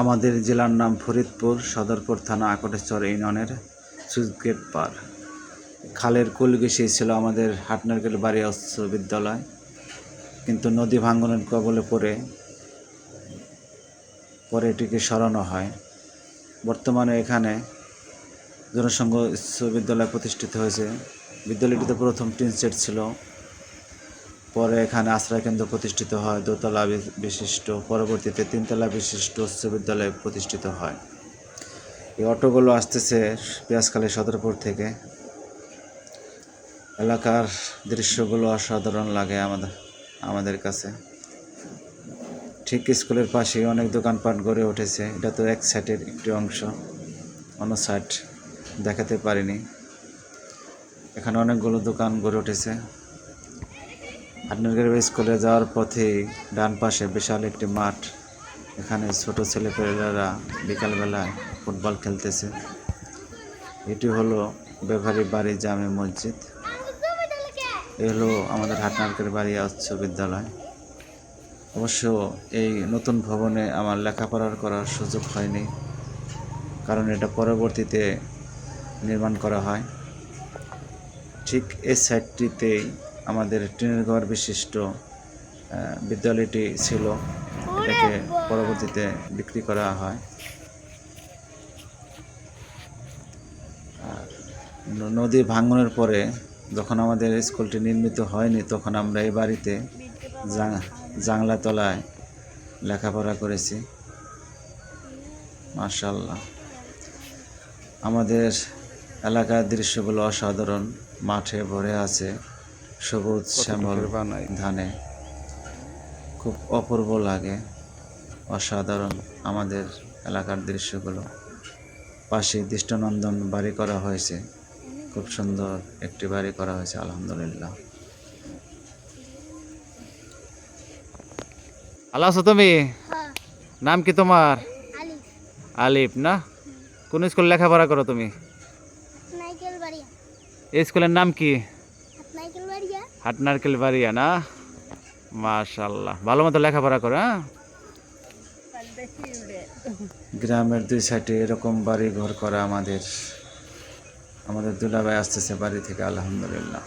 আমাদের জেলার নাম ফরিদপুর, সদরপুর থানা আকটেশ্বর ইউনিয়নের সুইচগেট পার। খালের কুল ছিল আমাদের হাটনারকেল বাড়ি উচ্চ বিদ্যালয়। কিন্তু নদী ভাঙ্গনের কবলে পড়ে, পরে এটিকে সরানো হয়। বর্তমানে এখানে জনসংঘ বিশ্ববিদ্যালয় প্রতিষ্ঠিত হয়েছে। বিদ্যালয়টিতে প্রথম টিন সেট ছিল পরে এখানে আশ্রয় কেন্দ্র প্রতিষ্ঠিত হয়, দোতলা বিশিষ্ট, পরবর্তীতে তিনতলা বিশিষ্ট উচ্চ বিদ্যালয় প্রতিষ্ঠিত হয়। এই অটোগুলো আসতেছে পেঁয়াজখালী সদরপুর থেকে। এলাকার দৃশ্যগুলো অসাধারণ লাগে আমাদের আমাদের কাছে। ঠিক স্কুলের পাশেই অনেক দোকানপাট গড়ে উঠেছে। এটা তো এক সাইডের একটি অংশ, অন্য সাইড দেখাতে পারিনি। এখানে অনেকগুলো দোকান গড়ে উঠেছে। হাটনারগাঁও স্কুলে যাওয়ার পথে ডান পাশে বিশাল একটি মাঠ। এখানে ছোট ছেলেপেলেরা বিকালবেলায় ফুটবল খেলতেছে। এটি হলো বেভারি বাড়ি জামে মসজিদ। এ হলো আমাদের হাটনারকের বাড়ি উচ্চ বিদ্যালয়। অবশ্য এই নতুন ভবনে আমার লেখাপড়ার করার সুযোগ হয়নি, কারণ এটা পরবর্তীতে নির্মাণ করা হয়। ঠিক এই সাইডটিতেই আমাদের টিনের ঘর বিশিষ্ট বিদ্যালয়টি ছিল। এটাকে পরবর্তীতে বিক্রি করা হয়। নদী ভাঙনের পরে যখন আমাদের স্কুলটি নির্মিত হয়নি, তখন আমরা এই বাড়িতে জাং- জাংলা তলায় লেখাপড়া করেছি। মার্শাল্লাহ আমাদের এলাকার দৃশ্যগুলো অসাধারণ। মাঠে ভরে আছে। সবুজ শ্যামল ধানে। খুব অপূর্ব লাগে অসাধারণ আমাদের এলাকার দৃশ্যগুলো। পাশে দৃষ্টানন্দন বাড়ি করা হয়েছে। খুব সুন্দর একটি বাড়ি করা হয়েছে আলহামদুলিল্লাহ। ভালো আছো তুমি? হ্যাঁ। নাম কি তোমার? আলিফ। আলিফ না? কোন স্কুলে লেখাপড়া করো তুমি? এই স্কুলের নাম কি? হাটনারকেল বাড়িয়া না? মাশাল্লাহ ভালো মতো লেখাপড়া করো হ্যাঁ? গ্রামের দুই সাইডে এরকম বাড়ি ঘর করা আমাদের আমাদের দুলাভাই আসতেছে বাড়ি থেকে আলহামদুলিল্লাহ।